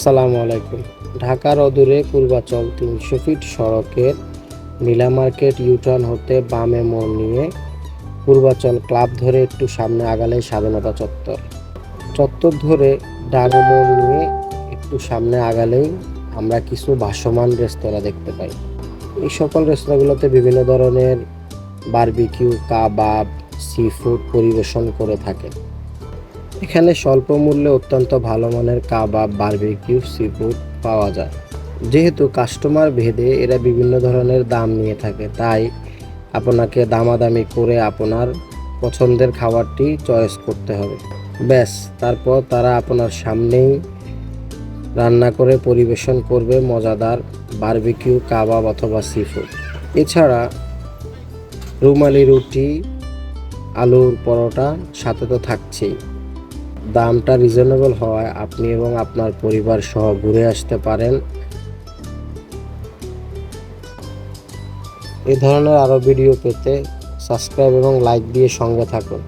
আসসালামু আলাইকুম। ঢাকার অদূরে পূর্বাচল তিনশো ফিট সড়কের নীলা মার্কেট ইউটার্ন হতে বামে মোড় নিয়ে পূর্বাচল ক্লাব ধরে একটু সামনে আগালেই স্বাধীনতা চত্বর। চত্বর ধরে ডানে মোড় নিয়ে একটু সামনে আগালেই আমরা কিছু ভাসমান রেস্তোরাঁ দেখতে পাই। এই সকল রেস্তোরাঁগুলোতে বিভিন্ন ধরনের বারবিকিউ, কাবাব, সি ফুড পরিবেশন করে থাকে এখানে স্বল্প মূল্যে অত্যন্ত ভালো মানের কাবাব বারবিকিউ সি ফুড পাওয়া যায়। যেহেতু কাস্টমার ভেদে এরা বিভিন্ন ধরনের দাম নিয়ে থাকে, তাই আপনাকে দামাদামি করে আপনার পছন্দের খাবারটি চয়েস করতে হবে। ব্যাস, তারপর তারা আপনার সামনেই রান্না করে পরিবেশন করবে মজাদার বারবিকিউ কাবাব অথবা সি ফুড এছাড়া রুমালি রুটি, আলুর পরোটা সাথে তো থাকছেই। দামটা রিজনেবল হওয়ায় আপনি এবং আপনার পরিবার সহ ঘুরে আসতে পারেন। এ ধরনের আরও ভিডিও পেতে সাবস্ক্রাইব এবং লাইক দিয়ে সঙ্গে থাকুন।